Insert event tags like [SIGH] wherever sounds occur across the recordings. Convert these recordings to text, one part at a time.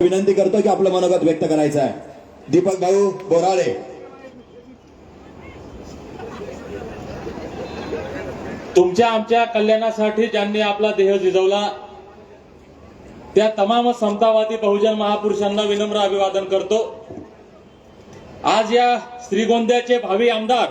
विनंती करतो की आपलं मनोगत व्यक्त करायचं आहे. दीपक भाऊ बोराळे तुमच्या आमच्या कल्याणासाठी ज्यांनी आपला देह झिजवला त्या तमाम समतावादी बहुजन महापुरुषांना विनम्र अभिवादन करतो. आज या श्रीगोंद्याचे भावी आमदार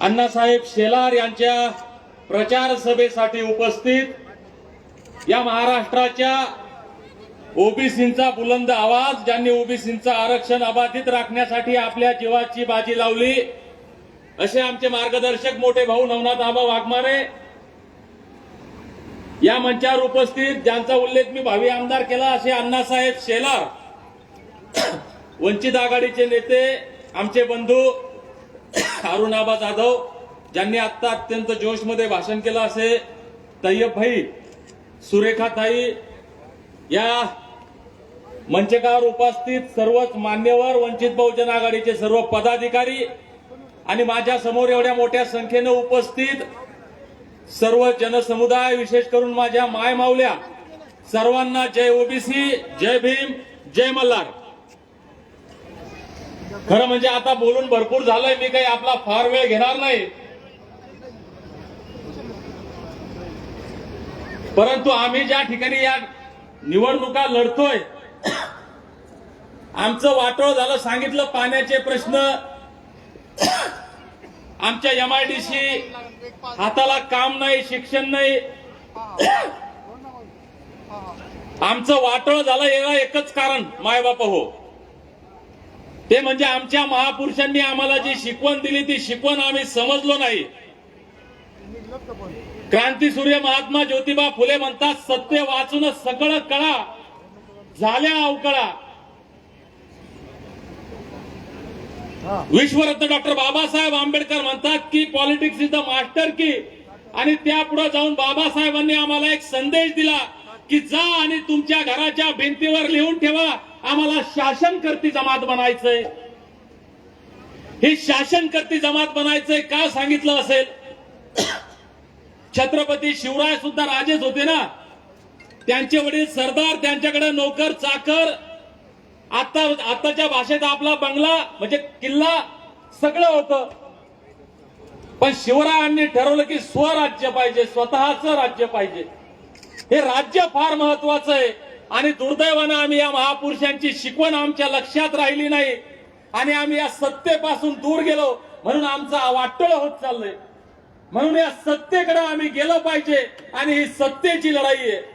अण्णासाहेब शेलार यांच्या प्रचार सभेसाठी उपस्थित या महाराष्ट्राच्या ओबीसींचा बुलंद आवाज ज्यांनी ओबीसींचं आरक्षण अबाधित राखण्यासाठी आपल्या जीवाची बाजी लावली. असे आमचे मार्गदर्शक मोठे भाऊ नवनाथ आबा वाघमारे. या मंचावर उपस्थित ज्यांचा उल्लेख मी भावी आमदार केला असे अण्णासाहेब शेलार. वंचित आघाडीचे नेते आमचे बंधू अरुणाबा जाधव ज्यांनी आत्ता अत्यंत जोशमध्ये भाषण केलं असे तय्यब भाई सुरेखाताई या मंचकावर उपस्थित सर्वच मान्यवर वंचित बहुजन आघाडीचे सर्व पदाधिकारी आणि माझ्यासमोर एवढ्या मोठ्या संख्येनं उपस्थित सर्व जनसमुदाय विशेष करून माझ्या माय माऊल्या सर्वांना जय ओबीसी जय भीम जय मल्हार. खरं म्हणजे आता बोलून भरपूर झालंय मी काही आपला फार वेळ घेणार नाही. परंतु आम्ही ज्या ठिकाणी या निवडणुका लढतोय आमचं वाटोळ झालं सांगितलं पाण्याचे प्रश्न. आमच्या एमआयडीसी हाताला काम नाही शिक्षण नाही. आमचं वाटोळ झालं याला एकच कारण मायबाप हो. ते म्हणजे आमच्या महापुरुषांनी आम्हाला जी शिकवण दिली ती शिकवण आम्ही समजलो नाही. क्रांती सूर्य महात्मा ज्योतिबा फुले म्हणतात सत्य वाचूनच सगळं कळा. झाल्या अवकळा. विश्वरत्न डॉक्टर बाबासाहेब आंबेडकर म्हणतात की पॉलिटिक्स इज द मास्टर की. आणि त्या पुढे जाऊन बाबासाहेबांनी आम्हाला एक संदेश दिला की जा आणि तुमच्या घराच्या भिंतीवर लिहून ठेवा. आम्हाला शासन करती जमात बनायचंय. ही शासन करती जमात बनायचंय का सांगितलं असेल? छत्रपती शिवराय सुद्धा राजेच होते ना. त्यांचे वडील सरदार त्यांच्याकडे नोकर चाकर. आता आताच्या भाषेत आपला बंगला म्हणजे किल्ला सगळं होतं. पण शिवरायांनी ठरवलं की स्वराज्य पाहिजे स्वतःच राज्य पाहिजे. हे राज्य फार महत्वाचं आहे. आणि दुर्दैवानं आम्ही या महापुरुषांची शिकवण आमच्या लक्षात राहिली नाही. आणि आम्ही या सत्तेपासून दूर गेलो म्हणून आमचा वाटोळ होत चाललंय. म्हणून या सत्तेकडे आम्ही गेलो पाहिजे आणि ही सत्तेची लढाई आहे.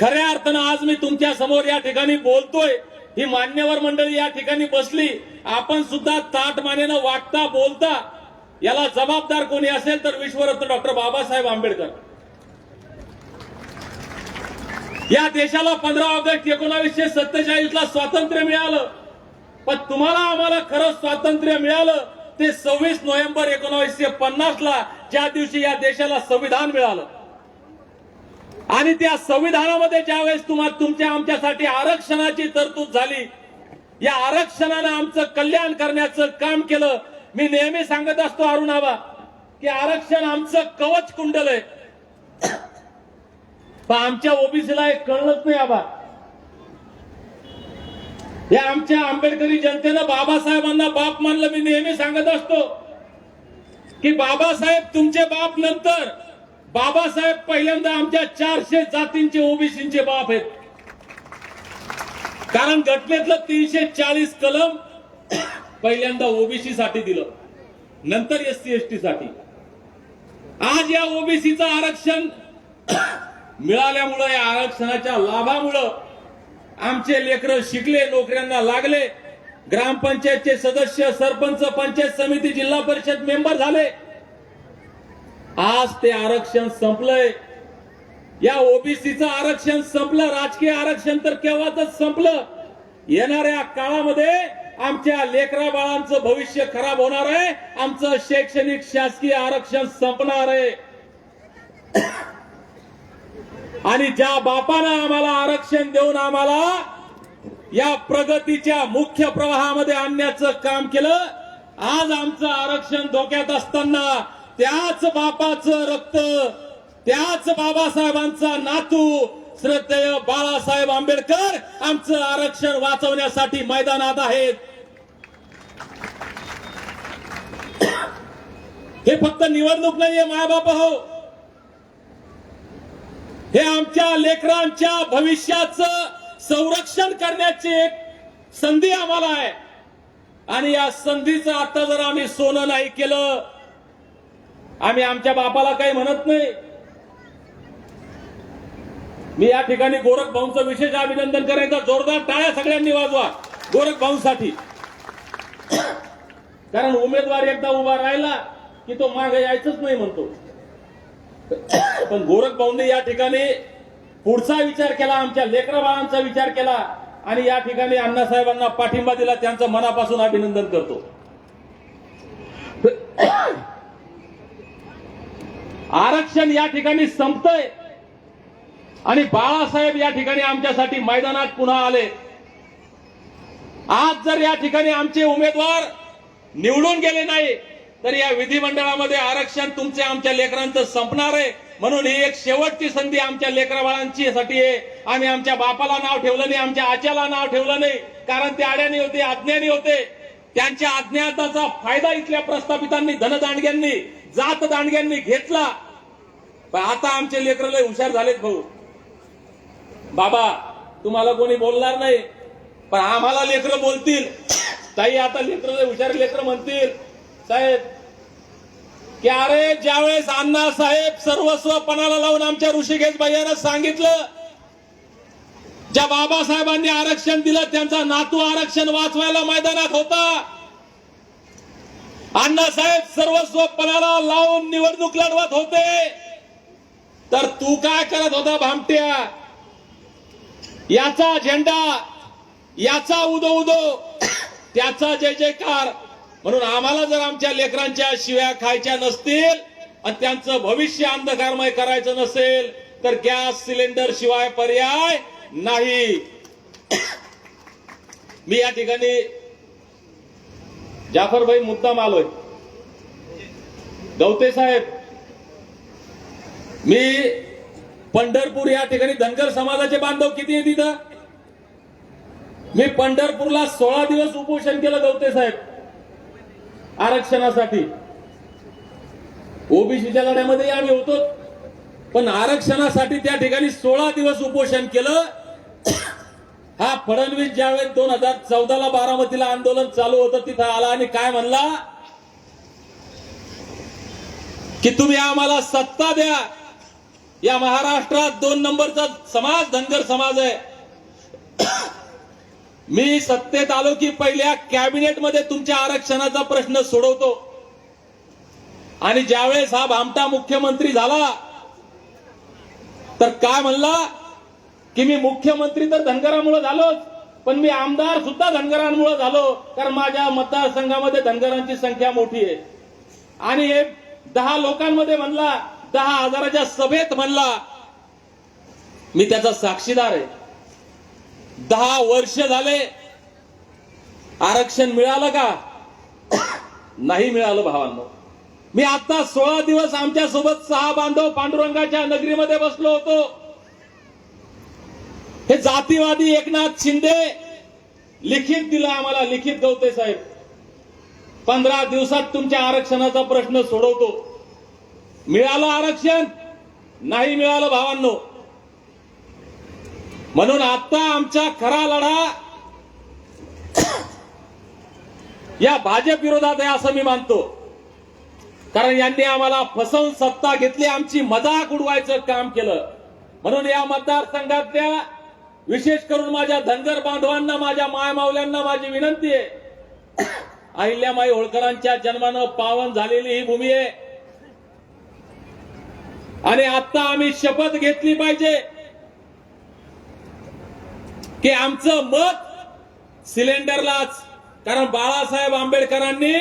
खऱ्या अर्थानं आज मी तुमच्यासमोर या ठिकाणी बोलतोय. ही मान्यवर मंडळी या ठिकाणी बसली. आपण सुद्धा ताट मानेनं वागता बोलता याला जबाबदार कोणी असेल तर विश्वरत्न डॉक्टर बाबासाहेब आंबेडकर. या देशाला पंधरा ऑगस्ट एकोणावीसशे सत्तेचाळीस ला स्वातंत्र्य मिळालं. पण तुम्हाला आम्हाला खरं स्वातंत्र्य मिळालं ते सव्वीस नोव्हेंबर एकोणावीसशे पन्नास ला ज्या दिवशी या देशाला संविधान मिळालं. आणि त्या संविधानामध्ये ज्यावेळेस तुम्हाला तुमच्या आमच्यासाठी आरक्षणाची तरतूद झाली या आरक्षणानं आमचं कल्याण करण्याचं काम केलं. मी नेहमी सांगत असतो अरुणाबा की आरक्षण आमचं कवच कुंडल आहे. पण आमच्या ओबीसीला एक कळलंच नाही आबा. या आमच्या आंबेडकरी जनतेनं बाबासाहेबांना बाप मानलं. मी नेहमी सांगत असतो की बाबासाहेब तुमचे बाप नंतर बाबासाहेब पहिल्यांदा आमच्या चारशे जातींचे ओबीसीचे बाप आहेत. कारण घटनेतलं तीनशे चाळीस कलम पहिल्यांदा ओबीसी साठी दिलं. नंतर एस सी एस टी साठी. आज या ओबीसीचं आरक्षण मिळाल्यामुळं या आरक्षणाच्या लाभामुळं आमचे लेकर शिकले नोकऱ्यांना लागले. ग्रामपंचायतचे सदस्य सरपंच पंचायत समिती जिल्हा परिषद मेंबर झाले. आज ते आरक्षण संपलंय. या ओबीसीचं आरक्षण संपलं. राजकीय आरक्षण तर केव्हाच संपलं. येणाऱ्या काळामध्ये आमच्या लेकरा बाळांचं भविष्य खराब होणार आहे. आमचं शैक्षणिक शासकीय आरक्षण संपणार आहे. आणि ज्या बापानं आम्हाला आरक्षण देऊन आम्हाला या प्रगतीच्या मुख्य प्रवाहामध्ये आणण्याचं काम केलं आज आमचं आरक्षण धोक्यात असताना त्याच बापाचं रक्त त्याच बाबासाहेबांचा नातू श्रद्धेय बाळासाहेब आंबेडकर आमचं आरक्षण वाचवण्यासाठी मैदानात आहेत. हे फक्त निवडणूक नाहीये मायबाप हो. हे आमच्या लेकरांच्या भविष्याचं संरक्षण करण्याची एक संधी आम्हाला आहे. आणि या संधीचं आता जर आम्ही सोनं नाही केलं आम्ही आमच्या बापाला काही म्हणत नाही. मी या ठिकाणी गोरख भाऊंचं विशेष अभिनंदन करायचं जोरदार टाळ्या सगळ्यांनी वाजवा गोरख भाऊंसाठी. कारण उमेदवार एकदा उभा राहिला की तो मागे यायचंच नाही म्हणतो. पण गोरख भाऊंनी या ठिकाणी पुढचा विचार केला आमच्या लेकरा बाळांचा विचार केला आणि या ठिकाणी अण्णासाहेबांना पाठिंबा दिला त्यांचं मनापासून अभिनंदन करतो. आरक्षण या ठिकाणी संपतंय. आणि बाळासाहेब या ठिकाणी आमच्यासाठी मैदानात पुन्हा आले. आज जर या ठिकाणी आमचे उमेदवार निवडून गेले नाही तर या विधिमंडळामध्ये आरक्षण तुमचे आमच्या लेकरांचं संपणार आहे. म्हणून ही एक शेवटची संधी आमच्या लेकराबाळांची साठी आहे. आम्ही आमच्या बापाला नाव ठेवलं नाही आमच्या आच्याला नाव ठेवलं नाही. कारण ते अड्याने होते अज्ञानी होते. त्यांच्या अज्ञाताचा फायदा इथल्या प्रस्थापितांनी धनदांडग्यांनी जात दांडग्यांनी घेतला. पण आता आमचे लेकर लय हुशार झालेत भाऊ. बाबा तुम्हाला कोणी बोलणार नाही पण आम्हाला लेकर बोलतील. ताई आता लेकर हुशार लेकर म्हणतील. साहेब की अरे ज्यावेळेस अण्णा साहेब सर्वस्व पणाला लावून आमच्या ऋषिकेश भैयानं सांगितलं ज्या बाबासाहेबांनी आरक्षण दिलं त्यांचा नातू आरक्षण वाचवायला मैदानात होता. अण्णासाहेब सर्वस्व पणाला लावून निवडणूक लढवत होते. तर तू काय करत होता भामट्या? याचा झेंडा याचा उदो उदो त्याचा जय जयकार. म्हणून आम्हाला जर आमच्या लेकरांच्या शिव्या खायच्या नसतील आणि त्यांचं भविष्य अंधकारमय करायचं नसेल तर गॅस सिलेंडर शिवाय पर्याय नाही. मी या ठिकाणी जाफरभाई मुद्दाम आलोय. गवते साहेब मी पंढरपूर या ठिकाणी धनगर समाजाचे बांधव किती आहे तिथं? मी पंढरपूरला सोळा दिवस उपोषण केलं गवते साहेब आरक्षणासाठी. ओबीसीच्या लढ्यामध्ये आम्ही होतो पण आरक्षणासाठी त्या ठिकाणी सोळा दिवस उपोषण केलं हा फडणवीस ज्यावेळेस दोन हजार चौदाला बारामतीला आंदोलन चालू होतं तिथं आला आणि काय म्हणला? की तुम्ही आम्हाला सत्ता द्या. या महाराष्ट्रात दोन नंबरचा समाज धनगर समाज आहे. [COUGHS] मी सत्तेत आलो की पहिल्या कॅबिनेटमध्ये तुमच्या आरक्षणाचा प्रश्न सोडवतो. आणि ज्यावेळेस हा भामटा मुख्यमंत्री झाला तर काय म्हणला? की मी मुख्यमंत्री तर धनगरामुळे झालोच पण मी आमदार सुद्धा धनगरांमुळे झालो कारण माझ्या मतदारसंघामध्ये धनगरांची संख्या मोठी आहे. आणि हे दहा लोकांमध्ये म्हणला दहा हजाराच्या सभेत म्हणला मी त्याचा साक्षीदार आहे. दहा वर्ष झाले आरक्षण मिळालं का? नाही मिळालं भावांनो. मी आता सोळा दिवस आमच्यासोबत सहा बांधव पांडुरंगाच्या नगरीमध्ये बसलो होतो. हे जातीवादी एकनाथ शिंदे लिखित दिलं आम्हाला लिखित गवते साहेब. पंधरा दिवसात तुमच्या आरक्षणाचा प्रश्न सोडवतो. मिळालं आरक्षण? नाही मिळालं भावांनो. म्हणून आता आमचा खरा लढा [COUGHS] या भाजप विरोधात आहे असं मी मानतो. कारण यांनी आम्हाला फसवून सत्ता घेतली आमची मजाक उडवायचं काम केलं. म्हणून या मतदारसंघातल्या विशेष करून माझ्या धनगर बांधवांना माझ्या मायमावल्यांना माझी विनंती आहे. अहिल्यामाई होळकरांच्या जन्मानं पावन झालेली ही भूमी आहे. आणि आता आम्ही शपथ घेतली पाहिजे की आमचं मत सिलेंडरलाच कारण बाळासाहेब आंबेडकरांनी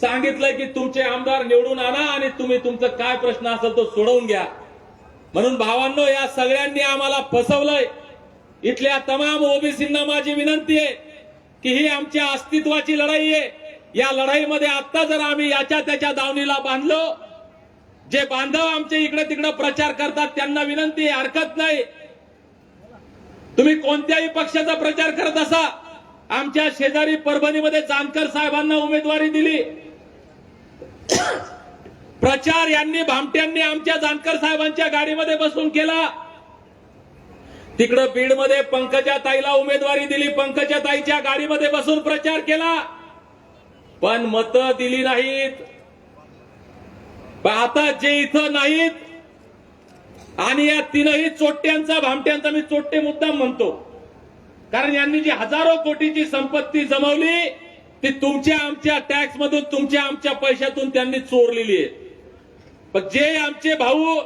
सांगितलंय की तुमचे आमदार निवडून आणा आणि तुम्ही तुमचं काय प्रश्न असेल तो सोडवून घ्या. म्हणून भावांनो या सगळ्यांनी आम्हाला फसवलंय. इथल्या तमाम ओबीसींना माझी विनंती आहे की ही आमच्या अस्तित्वाची लढाई आहे. या लढाईमध्ये आता जर आम्ही याच्या त्याच्या दावणीला बांधलो जे बांधव आमचे इकडे तिकडे प्रचार करतात त्यांना विनंती आहे हरकत नाही. तुम्ही कोणत्याही पक्षाचा प्रचार करत असा. आमच्या शेजारी परभणीमध्ये जानकर साहेबांना उमेदवारी दिली. प्रचार यांनी भामट्यांनी आमच्या जानकर साहेबांच्या गाडीमध्ये बसून केला. तिकडं बीडमध्ये पंकजा ताईला उमेदवारी दिली. पंकजा ताईच्या गाडीमध्ये बसून प्रचार केला. पण मतं दिली नाहीत. आता जे इथं नाहीत आणि या तीनही चोट्यांचा भामट्यांचा मी चोट्टे मुद्दाम म्हणतो. कारण यांनी जी हजारो कोटीची संपत्ती जमवली ती तुमच्या आमच्या टॅक्स मधून तुमच्या आमच्या पैशातून त्यांनी चोरलेली आहे. पण जे आमचे भाऊ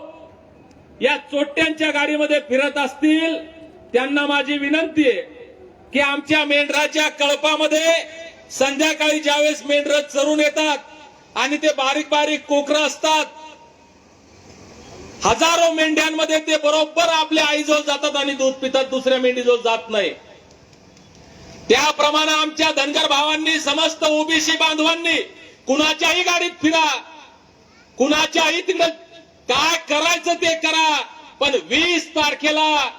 या चोट्यांच्या गाडीमध्ये फिरत असतील त्यांना माझी विनंती आहे की आमच्या मेंढराच्या कळपामध्ये संध्याकाळी ज्यावेळेस मेंढर चरून येतात आणि ते बारीक बारीक कोकरं असतात हजारो मेंढ्यांमध्ये ते बरोबर आपल्या आईजवळ जातात आणि दूध पितात दुसऱ्या मेंढीजवळ जात नाही. त्याप्रमाणे आमच्या धनगर भावांनी समस्त ओबीसी बांधवांनी कुणाच्याही गाडीत फिरा कुणाच्याही तिकडे काय करायचं ते करा. पण वीस तारखेला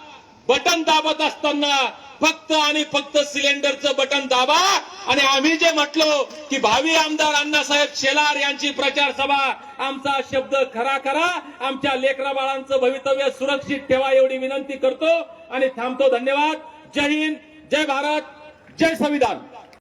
बटन दाबत असताना फक्त आणि फक्त सिलेंडरचं बटन दाबा. आणि आम्ही जे म्हटलो की भावी आमदार अण्णासाहेब शेलार यांची प्रचार सभा आमचा शब्द खरा करा. आमच्या लेकरा बाळांचं भवितव्य सुरक्षित ठेवा एवढी विनंती करतो. आणि थांबतो. धन्यवाद. जय हिंद. जय भारत. जय संविधान.